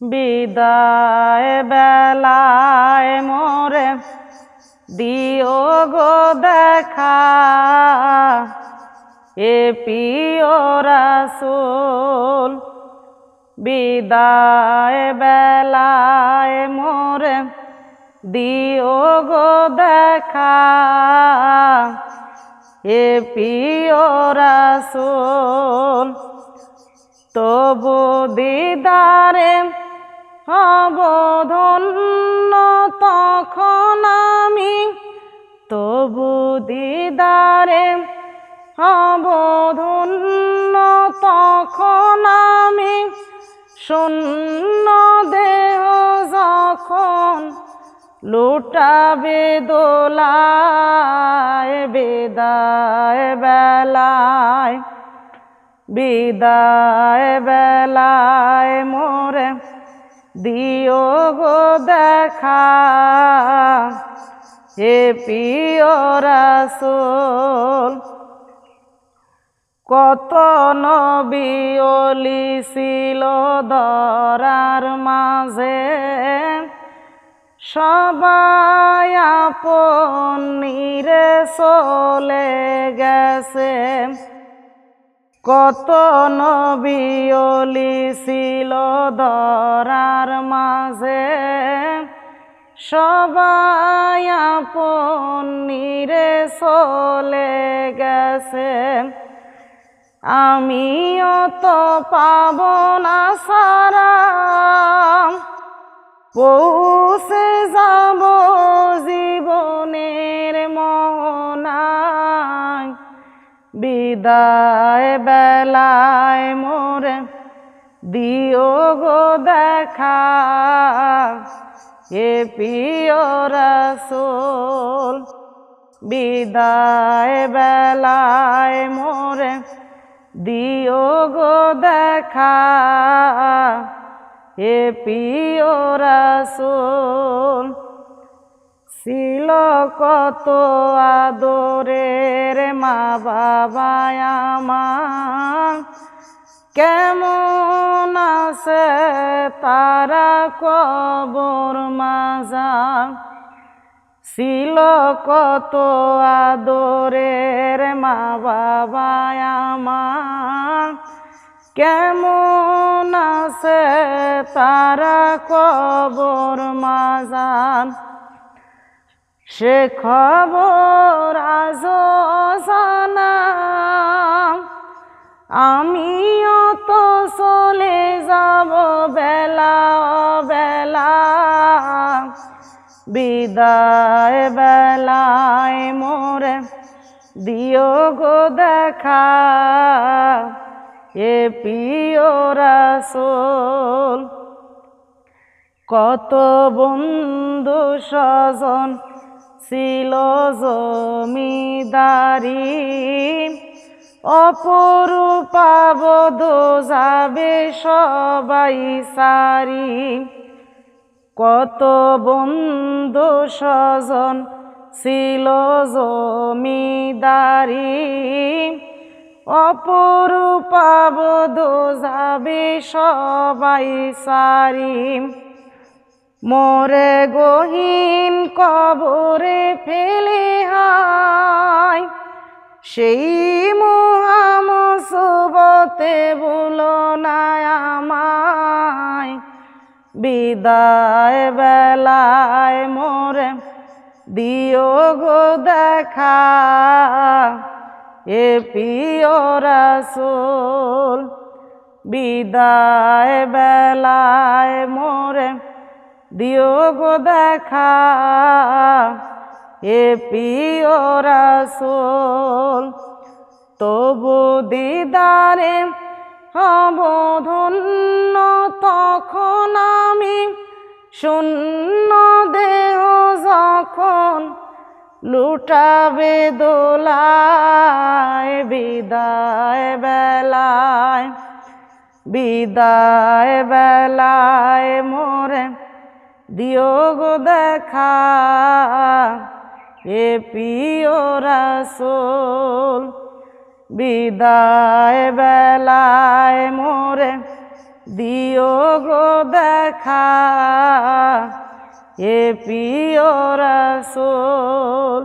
বিদায় বেলায় মোরে দিও গো দেখা। এ পিও রাসুল, বিদায় বেলায় মোরে দিও গো দেখা। এ পিও রাসুল, তবু দিদারে হব ধন্য তখন আমি তবু দিদারে হব ধন্য তখন আমি শূন্য দেহ যখন লুটাবে দোলায়, বেদায় বেলায়, বিদায় বেলায় মোরে দিও গো দেখা, হে পিও রাসুল, কত নবিয়লি ছিল দরার মাঝে। সবাই আপন নিরে চলে গেছে। কত নবিয়লি ছিল দরার মাঝে। সবাই আপন নিরে চলে গেছে। আমিও তো পাব না সারা। পৌঁছে যাব বিদায় বেলায় মোরে দিও গো দেখা। এ পিও রসুল বিদায় বেলায় মোরে দিও গো দেখা। এ পিও রসুল ছিল কত আদরের মা বাবা আমার। কেমন আছে তারা কবর মাজা ছিল কত আদরের মা বাবা আমার। কেমন আছে তারা কবর মাজান সে খবর আজ জানা আমিও তো চলে যাব বেলা বেলা। বিদায় বেলায় মোরে দিও গো দেখা। এ পিও রাসুল, কত বন্ধু স্বজন ছিল জমিদারি। অপরূপাবধ যাবে সবাই সারি। কত বন্ধু স্বজন ছিল জমিদারি। অপরূপাবধ যাবে সবাই সারি। মোরে গহীন কবরে ফেলে হায়। সেই মহামসুবতে বলো না বিদায় বেলায় মোরে দিও গো দেখা। এ পিও রাসুল, বিদায় বেলায় মোরে দিও গো দেখা এ পিও রাসুল। তবু দিদারে হব ধন্য, তখন আমি শূন্য দেহ যখন লুটাবে দোলায়, বিদায় বেলায় বিদায় বেলায় মোরে দিও গো দেখা এ পিও রাসুল। বিদায় বেলায় মোরে দিও গো দেখা এ পিও রসুল।